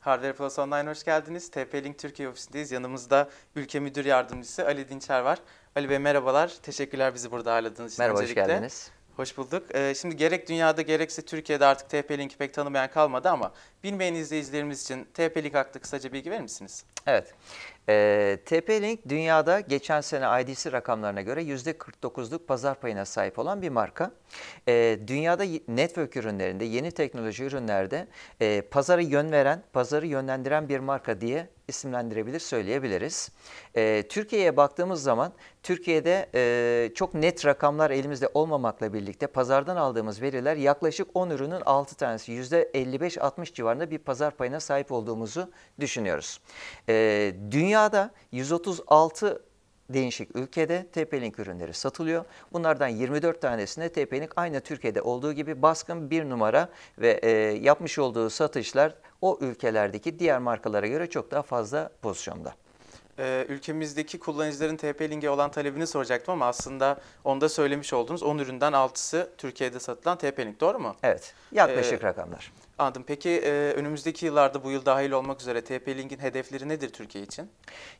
Hardware Plus Online hoş geldiniz. TP-Link Türkiye ofisindeyiz. Yanımızda ülke müdür yardımcısı Ali Dinçer var. Ali Bey merhabalar. Teşekkürler bizi burada ağırladığınız için. Merhaba, öncelikle. hoş geldiniz. Hoş bulduk. Ee, şimdi gerek dünyada gerekse Türkiye'de artık TP-Link'i pek tanımayan kalmadı ama bilmeyen izleyicilerimiz için TP-Link hakkında kısaca bilgi verir misiniz? Evet. Ee, TP-Link dünyada geçen sene IDC rakamlarına göre %49'luk pazar payına sahip olan bir marka. Ee, dünyada network ürünlerinde, yeni teknoloji ürünlerde e, pazarı yön veren, pazarı yönlendiren bir marka diye isimlendirebilir, söyleyebiliriz. Ee, Türkiye'ye baktığımız zaman Türkiye'de e, çok net rakamlar elimizde olmamakla birlikte pazardan aldığımız veriler yaklaşık 10 ürünün 6 tanesi %55-60 civarında bir pazar payına sahip olduğumuzu düşünüyoruz. Ee, dünyada 136 değişik ülkede TP-Link ürünleri satılıyor. Bunlardan 24 tanesinde TP-Link aynı Türkiye'de olduğu gibi baskın bir numara ve e, yapmış olduğu satışlar o ülkelerdeki diğer markalara göre çok daha fazla pozisyonda. Ee, ülkemizdeki kullanıcıların TP-Link'e olan talebini soracaktım ama aslında onda söylemiş olduğunuz 10 üründen 6'sı Türkiye'de satılan TP-Link doğru mu? Evet, yaklaşık Ee, rakamlar. Anladım. Peki e, önümüzdeki yıllarda bu yıl dahil olmak üzere TP-Link'in hedefleri nedir Türkiye için?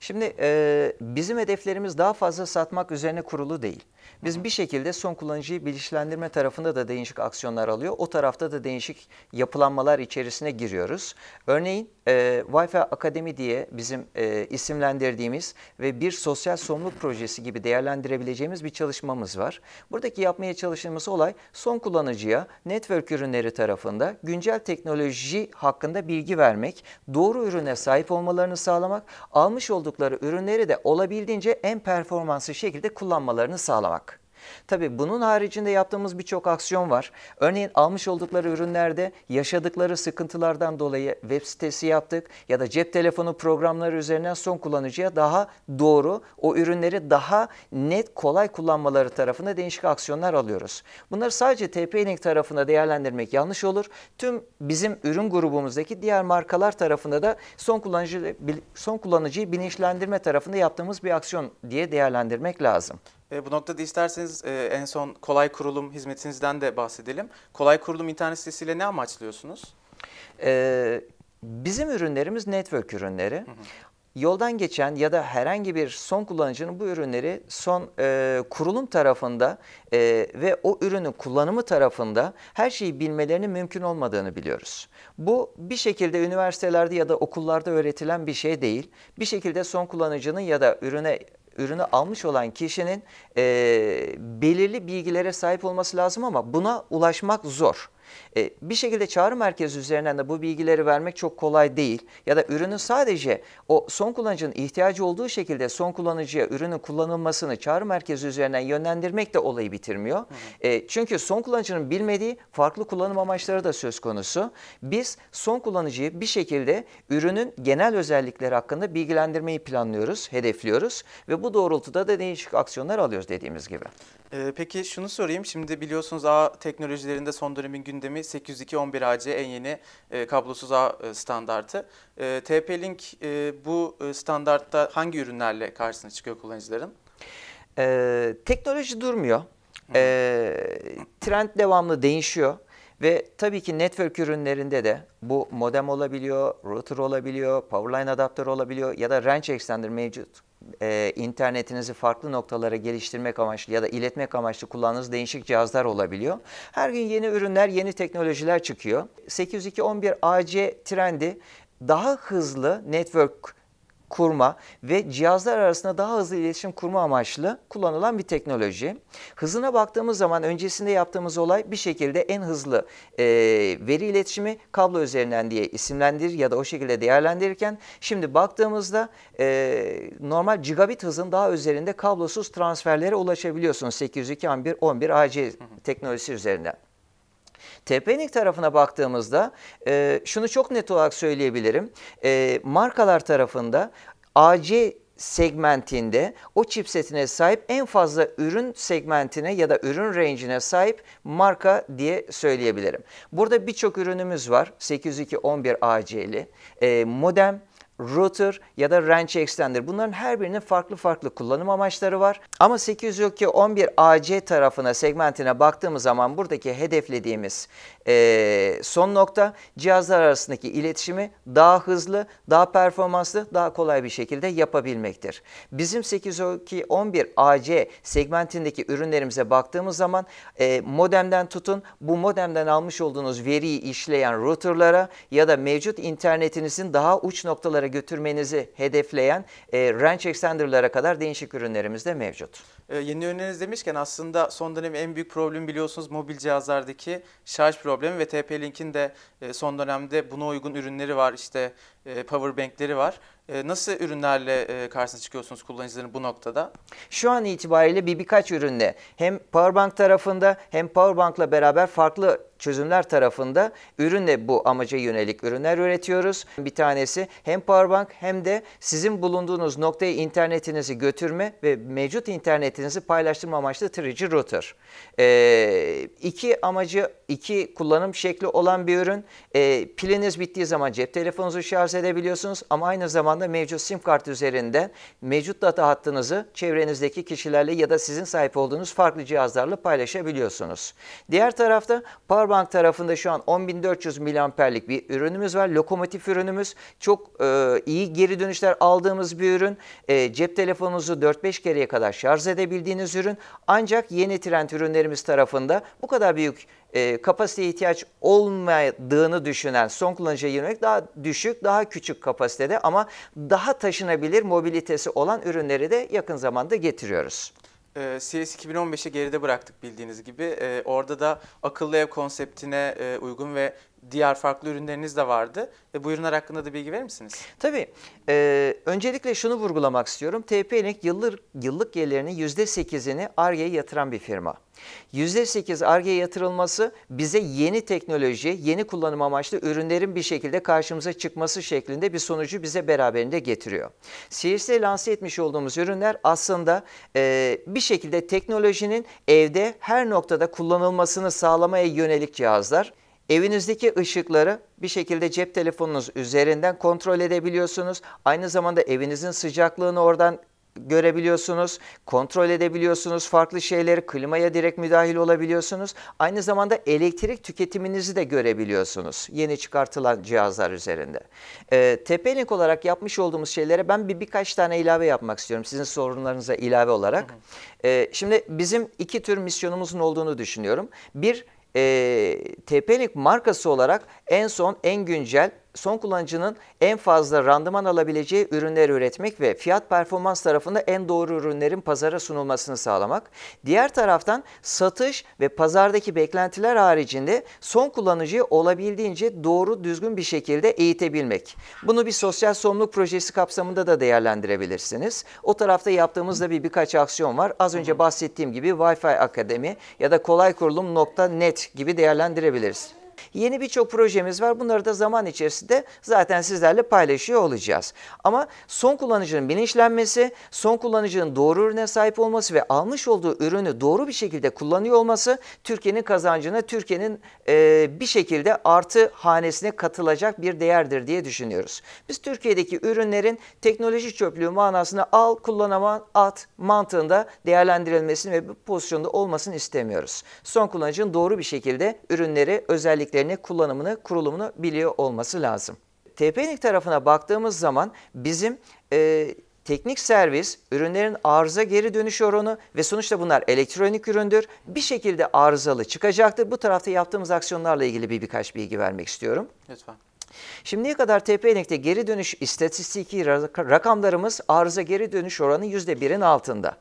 Şimdi e, bizim hedeflerimiz daha fazla satmak üzerine kurulu değil. Biz bir şekilde son kullanıcıyı bilinçlendirme tarafında da değişik aksiyonlar alıyor. O tarafta da değişik yapılanmalar içerisine giriyoruz. Örneğin e, Wi-Fi Akademi diye bizim e, isimlendirdiğimiz ve bir sosyal sorumluluk projesi gibi değerlendirebileceğimiz bir çalışmamız var. Buradaki yapmaya çalıştığımız olay son kullanıcıya network ürünleri tarafında güncel teknoloji hakkında bilgi vermek, doğru ürüne sahip olmalarını sağlamak, almış oldukları ürünleri de olabildiğince en performanslı şekilde kullanmalarını sağlamak. Tabii bunun haricinde yaptığımız birçok aksiyon var. Örneğin almış oldukları ürünlerde yaşadıkları sıkıntılardan dolayı web sitesi yaptık ya da cep telefonu programları üzerinden son kullanıcıya daha doğru o ürünleri daha net kolay kullanmaları tarafında değişik aksiyonlar alıyoruz. Bunları sadece TP-Link tarafında değerlendirmek yanlış olur. Tüm bizim ürün grubumuzdaki diğer markalar tarafında da son kullanıcı son kullanıcıyı bilinçlendirme tarafında yaptığımız bir aksiyon diye değerlendirmek lazım. E, bu noktada isterseniz e, en son kolay kurulum hizmetinizden de bahsedelim. Kolay kurulum internet sitesiyle ne amaçlıyorsunuz? Ee, bizim ürünlerimiz network ürünleri. Yoldan geçen ya da herhangi bir son kullanıcının bu ürünleri son e, kurulum tarafında e, ve o ürünün kullanımı tarafında her şeyi bilmelerinin mümkün olmadığını biliyoruz. Bu bir şekilde üniversitelerde ya da okullarda öğretilen bir şey değil. Bir şekilde son kullanıcının ya da ürüne ürünü almış olan kişinin e, belirli bilgilere sahip olması lazım ama buna ulaşmak zor. E, bir şekilde çağrı merkezi üzerinden de bu bilgileri vermek çok kolay değil. Ya da ürünün sadece o son kullanıcının ihtiyacı olduğu şekilde son kullanıcıya ürünün kullanılmasını çağrı merkezi üzerinden yönlendirmek de olayı bitirmiyor. E, çünkü son kullanıcının bilmediği farklı kullanım amaçları da söz konusu. Biz son kullanıcıyı bir şekilde ürünün genel özellikleri hakkında bilgilendirmeyi planlıyoruz, hedefliyoruz ve bu doğrultuda da değişik aksiyonlar alıyoruz dediğimiz gibi. E, peki şunu sorayım. Şimdi biliyorsunuz ağ teknolojilerinde son dönemin gündemi 802.11ac en yeni e, kablosuz ağ e, standartı. E, TP-Link e, bu e, standartta hangi ürünlerle karşısına çıkıyor kullanıcıların? Ee, teknoloji durmuyor. Ee, trend devamlı değişiyor. Ve tabii ki network ürünlerinde de bu modem olabiliyor, router olabiliyor, powerline adaptör olabiliyor ya da range extender mevcut. Ee, internetinizi farklı noktalara geliştirmek amaçlı ya da iletmek amaçlı kullandığınız değişik cihazlar olabiliyor. Her gün yeni ürünler, yeni teknolojiler çıkıyor. 802.11ac trendi daha hızlı network kurma ve cihazlar arasında daha hızlı iletişim kurma amaçlı kullanılan bir teknoloji. Hızına baktığımız zaman öncesinde yaptığımız olay bir şekilde en hızlı e, veri iletişimi kablo üzerinden diye isimlendirir ya da o şekilde değerlendirirken şimdi baktığımızda e, normal gigabit hızın daha üzerinde kablosuz transferlere ulaşabiliyorsunuz 802.11ac teknolojisi üzerinden. TP-Link tarafına baktığımızda e, şunu çok net olarak söyleyebilirim. E, markalar tarafında AC segmentinde o chipsetine sahip en fazla ürün segmentine ya da ürün range'ine sahip marka diye söyleyebilirim. Burada birçok ürünümüz var. 802.11 AC'li, e, modem, router ya da range extender. Bunların her birinin farklı farklı kullanım amaçları var. Ama 802.11ac tarafına segmentine baktığımız zaman buradaki hedeflediğimiz e, son nokta cihazlar arasındaki iletişimi daha hızlı, daha performanslı, daha kolay bir şekilde yapabilmektir. Bizim 802.11ac segmentindeki ürünlerimize baktığımız zaman e, modemden tutun bu modemden almış olduğunuz veriyi işleyen routerlara ya da mevcut internetinizin daha uç noktalara götürmenizi hedefleyen e, range extender'lara kadar değişik ürünlerimiz de mevcut. Ee, yeni ürünleriniz demişken aslında son dönem en büyük problem biliyorsunuz mobil cihazlardaki şarj problemi ve TP-Link'in de e, son dönemde buna uygun ürünleri var. İşte power bank'leri var. E, nasıl ürünlerle e, karşısına çıkıyorsunuz kullanıcıların bu noktada? Şu an itibariyle bir birkaç ürünle hem Powerbank tarafında hem Powerbank'la beraber farklı çözümler tarafında ürünle bu amaca yönelik ürünler üretiyoruz. Bir tanesi hem Powerbank hem de sizin bulunduğunuz noktaya internetinizi götürme ve mevcut internetinizi paylaştırma amaçlı 3G router. Ee, iki amacı, iki kullanım şekli olan bir ürün. Ee, piliniz bittiği zaman cep telefonunuzu şarj edebiliyorsunuz ama aynı zamanda mevcut sim kart üzerinden mevcut data hattınızı çevrenizdeki kişilerle ya da sizin sahip olduğunuz farklı cihazlarla paylaşabiliyorsunuz. Diğer tarafta Powerbank tarafında şu an 10.400 miliamperlik bir ürünümüz var. Lokomotif ürünümüz. Çok e, iyi geri dönüşler aldığımız bir ürün. E, cep telefonunuzu 4-5 kereye kadar şarj edebildiğiniz ürün. Ancak yeni trend ürünlerimiz tarafında bu kadar büyük e, kapasiteye ihtiyaç olmadığını düşünen son kullanıcıya yönelik daha düşük, daha küçük kapasitede ama daha taşınabilir mobilitesi olan ürünleri de yakın zamanda getiriyoruz. E, CS 2015'i geride bıraktık bildiğiniz gibi. E, orada da akıllı ev konseptine e, uygun ve diğer farklı ürünleriniz de vardı. E, bu ürünler hakkında da bilgi verir misiniz? Tabii. E, öncelikle şunu vurgulamak istiyorum. TP-Link yıllık, yıllık gelirinin %8'ini ARGE'ye yatıran bir firma. %8 ARGE'ye yatırılması bize yeni teknoloji, yeni kullanım amaçlı ürünlerin bir şekilde karşımıza çıkması şeklinde bir sonucu bize beraberinde getiriyor. CS'de lanse etmiş olduğumuz ürünler aslında e, bir şekilde teknolojinin evde her noktada kullanılmasını sağlamaya yönelik cihazlar. Evinizdeki ışıkları bir şekilde cep telefonunuz üzerinden kontrol edebiliyorsunuz. Aynı zamanda evinizin sıcaklığını oradan görebiliyorsunuz, kontrol edebiliyorsunuz farklı şeyleri, klimaya direkt müdahil olabiliyorsunuz. Aynı zamanda elektrik tüketiminizi de görebiliyorsunuz yeni çıkartılan cihazlar üzerinde. Ee, TP-Link olarak yapmış olduğumuz şeylere ben bir birkaç tane ilave yapmak istiyorum sizin sorunlarınıza ilave olarak. Ee, şimdi bizim iki tür misyonumuzun olduğunu düşünüyorum. Bir, e, TP-Link markası olarak en son, en güncel son kullanıcının en fazla randıman alabileceği ürünler üretmek ve fiyat performans tarafında en doğru ürünlerin pazara sunulmasını sağlamak. Diğer taraftan satış ve pazardaki beklentiler haricinde son kullanıcıyı olabildiğince doğru düzgün bir şekilde eğitebilmek. Bunu bir sosyal sorumluluk projesi kapsamında da değerlendirebilirsiniz. O tarafta yaptığımızda bir birkaç aksiyon var. Az önce bahsettiğim gibi Wi-Fi Akademi ya da kolaykurulum.net gibi değerlendirebiliriz. Yeni birçok projemiz var. Bunları da zaman içerisinde zaten sizlerle paylaşıyor olacağız. Ama son kullanıcının bilinçlenmesi, son kullanıcının doğru ürüne sahip olması ve almış olduğu ürünü doğru bir şekilde kullanıyor olması Türkiye'nin kazancına, Türkiye'nin e, bir şekilde artı hanesine katılacak bir değerdir diye düşünüyoruz. Biz Türkiye'deki ürünlerin teknoloji çöplüğü manasında al, kullanama, at mantığında değerlendirilmesini ve bu pozisyonda olmasını istemiyoruz. Son kullanıcının doğru bir şekilde ürünleri özellikle özelliklerini, kullanımını, kurulumunu biliyor olması lazım. TP-Link tarafına baktığımız zaman bizim e, teknik servis, ürünlerin arıza geri dönüş oranı ve sonuçta bunlar elektronik üründür. Bir şekilde arızalı çıkacaktır. Bu tarafta yaptığımız aksiyonlarla ilgili bir birkaç bilgi vermek istiyorum. Lütfen. Şimdiye kadar TP-Link'te geri dönüş istatistiki rakamlarımız arıza geri dönüş oranı %1'in altında.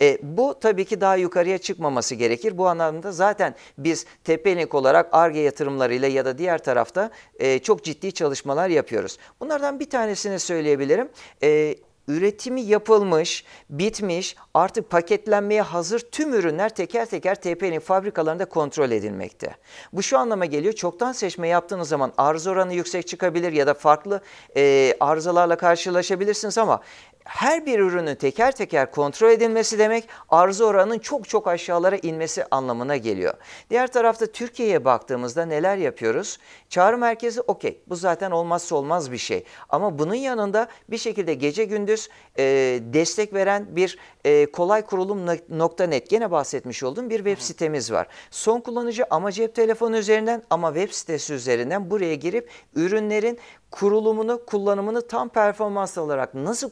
E, bu tabii ki daha yukarıya çıkmaması gerekir. Bu anlamda zaten biz TP-Link olarak ARGE yatırımlarıyla ya da diğer tarafta e, çok ciddi çalışmalar yapıyoruz. Bunlardan bir tanesini söyleyebilirim. E, üretimi yapılmış, bitmiş, artık paketlenmeye hazır tüm ürünler teker teker TP'nin fabrikalarında kontrol edilmekte. Bu şu anlama geliyor, çoktan seçme yaptığınız zaman arıza oranı yüksek çıkabilir ya da farklı e, arızalarla karşılaşabilirsiniz ama her bir ürünün teker teker kontrol edilmesi demek arıza oranının çok çok aşağılara inmesi anlamına geliyor. Diğer tarafta Türkiye'ye baktığımızda neler yapıyoruz? Çağrı merkezi okey bu zaten olmazsa olmaz bir şey. Ama bunun yanında bir şekilde gece gündüz e, destek veren bir e, kolay kurulum nokta net gene bahsetmiş olduğum bir web sitemiz var. Son kullanıcı ama cep telefonu üzerinden ama web sitesi üzerinden buraya girip ürünlerin kurulumunu, kullanımını tam performans olarak nasıl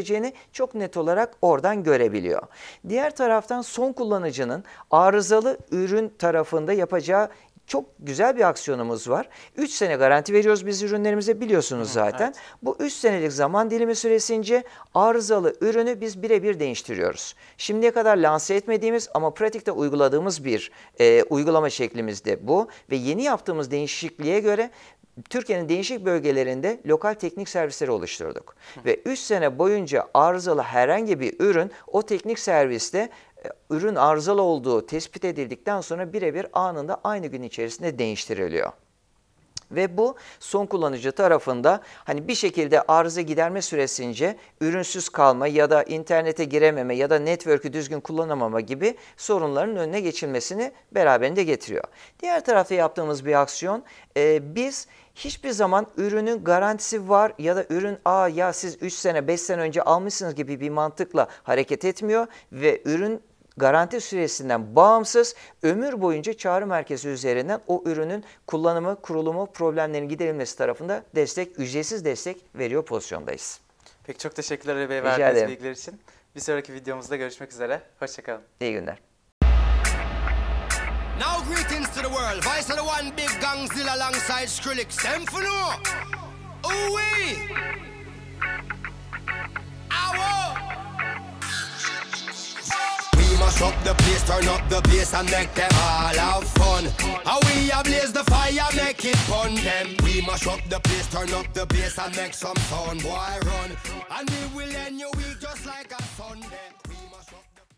kullanabileceğini çok net olarak oradan görebiliyor. Diğer taraftan son kullanıcının arızalı ürün tarafında yapacağı çok güzel bir aksiyonumuz var. 3 sene garanti veriyoruz biz ürünlerimize biliyorsunuz zaten. Evet. Bu 3 senelik zaman dilimi süresince arızalı ürünü biz birebir değiştiriyoruz. Şimdiye kadar lanse etmediğimiz ama pratikte uyguladığımız bir e, uygulama şeklimiz de bu. Ve yeni yaptığımız değişikliğe göre Türkiye'nin değişik bölgelerinde lokal teknik servisleri oluşturduk. Hı. Ve 3 sene boyunca arızalı herhangi bir ürün o teknik serviste ürün arızalı olduğu tespit edildikten sonra birebir anında aynı gün içerisinde değiştiriliyor. Ve bu son kullanıcı tarafında hani bir şekilde arıza giderme süresince ürünsüz kalma ya da internete girememe ya da network'ü düzgün kullanamama gibi sorunların önüne geçilmesini beraberinde getiriyor. Diğer tarafta yaptığımız bir aksiyon e, biz hiçbir zaman ürünün garantisi var ya da ürün aa ya siz 3 sene 5 sene önce almışsınız gibi bir mantıkla hareket etmiyor ve ürün garanti süresinden bağımsız ömür boyunca çağrı merkezi üzerinden o ürünün kullanımı, kurulumu, problemlerin giderilmesi tarafında destek, ücretsiz destek veriyor pozisyondayız. Peki çok teşekkürler Ali Bey verdiğiniz bilgiler için. Bir sonraki videomuzda görüşmek üzere. Hoşçakalın. İyi günler. Now greetings to the world. Vice of the one big gangzilla alongside Skrillex. Them for no. Ooh Up the place, turn up the bass and make them all have fun. How we ablaze the fire, make it fun them. We mash up the place, turn up the bass and make some sound, boy run. And we will end your week just like.